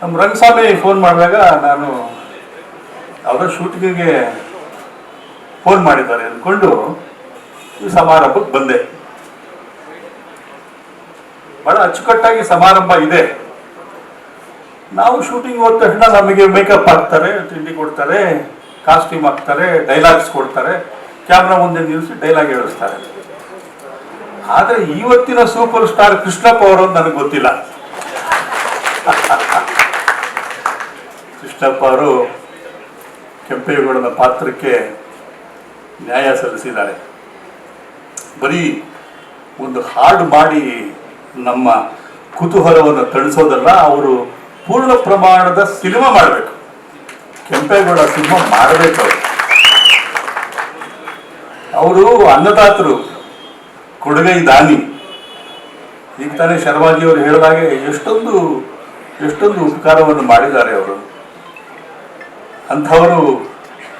ನಮ್ಮ ರಂಗಸ್ವಾಮಿ ಫೋನ್ ಮಾಡಿದಾಗ ನಾನು ಯಾವುದೋ ಶೂಟಿಂಗಿಗೆ ಫೋನ್ ಮಾಡಿದ್ದಾರೆ ಅಂದ್ಕೊಂಡು ಈ ಸಮಾರಂಭಕ್ಕೆ ಬಂದೆ. ಬಹಳ ಅಚ್ಚುಕಟ್ಟಾಗಿ ಸಮಾರಂಭ ಇದೆ. ನಾವು ಶೂಟಿಂಗ್ ಹೋದ ತಕ್ಷಣ ನಮಗೆ ಮೇಕಪ್ ಹಾಕ್ತಾರೆ, ತಿಂಡಿ ಕೊಡ್ತಾರೆ ಕಾಸ್ಟ್ಯೂಮ್ ಹಾಕ್ತಾರೆ ಡೈಲಾಗ್ಸ್ ಕೊಡ್ತಾರೆ ಕ್ಯಾಮ್ರಾ ಮುಂದೆ ನಿಲ್ಲಿಸಿ ಡೈಲಾಗ್ ಹೇಳಿಸ್ತಾರೆ. ಆದರೆ ಇವತ್ತಿನ ಸೂಪರ್ ಸ್ಟಾರ್ ಕೃಷ್ಣಪ್ಪ ಅವರು ನನಗೆ ಗೊತ್ತಿಲ್ಲ. ಕೃಷ್ಣಪ್ಪ ಅವರು ಕೆಂಪೇಗೌಡನ ಪಾತ್ರಕ್ಕೆ ನ್ಯಾಯ ಸಲ್ಲಿಸಿದ್ದಾರೆ. ಬರೀ ಒಂದು ಹಾಡು ಮಾಡಿ ನಮ್ಮ ಕುತೂಹಲವನ್ನು ತಣಿಸೋದಲ್ಲ, ಅವರು ಪೂರ್ಣ ಪ್ರಮಾಣದ ಸಿನಿಮಾ ಮಾಡಬೇಕು. ಕೆಂಪೇಗೌಡ ಸಿನಿಮಾ ಮಾಡಬೇಕು ಅವರು. ಅವರು ಅನ್ನದಾತರು, ಕೊಡುಗೈ ದಾನಿ. ಈಗ ತಾನೇ ಶರ್ಮಾಜಿ ಅವರು ಹೇಳಿದಾಗೆ ಎಷ್ಟೊಂದು ಎಷ್ಟೊಂದು ಉಪಕಾರವನ್ನು ಮಾಡಿದ್ದಾರೆ ಅವರು. ಅಂಥವರು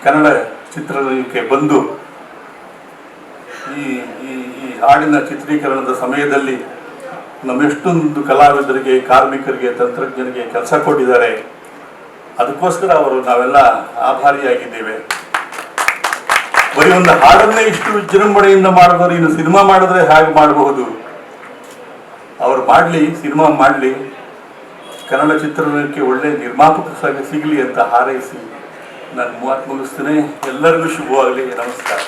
ಕನ್ನಡ ಚಿತ್ರರಂಗಕ್ಕೆ ಬಂದು ಈ ಈ ಈ ಹಾಡಿನ ಚಿತ್ರೀಕರಣದ ಸಮಯದಲ್ಲಿ ನಮ್ಮೆಷ್ಟೊಂದು ಕಲಾವಿದರಿಗೆ, ಕಾರ್ಮಿಕರಿಗೆ, ತಂತ್ರಜ್ಞರಿಗೆ ಕೆಲಸ ಕೊಟ್ಟಿದ್ದಾರೆ. ಅದಕ್ಕೋಸ್ಕರ ಅವರು ನಾವೆಲ್ಲ ಆಭಾರಿಯಾಗಿದ್ದೇವೆ. ಬರೀ ಒಂದು ಹಾಡನ್ನೇ ಇಷ್ಟು ವಿಜೃಂಭಣೆಯಿಂದ ಮಾಡಿದವರು ಇನ್ನು ಸಿನಿಮಾ ಮಾಡಿದ್ರೆ ಹಾಗೆ ಮಾಡಬಹುದು. ಅವರು ಮಾಡಲಿ, ಸಿನಿಮಾ ಮಾಡಲಿ. ಕನ್ನಡ ಚಿತ್ರರಂಗಕ್ಕೆ ಒಳ್ಳೆ ನಿರ್ಮಾಪಕ ಸಿಗಲಿ ಅಂತ ಹಾರೈಸಿ ನಾನು ಮೂವತ್ತು ಮುಗಿಸ್ತೇನೆ ಎಲ್ಲರಿಗೂ ಶುಭವಾಗಲಿ ನಮಸ್ಕಾರ.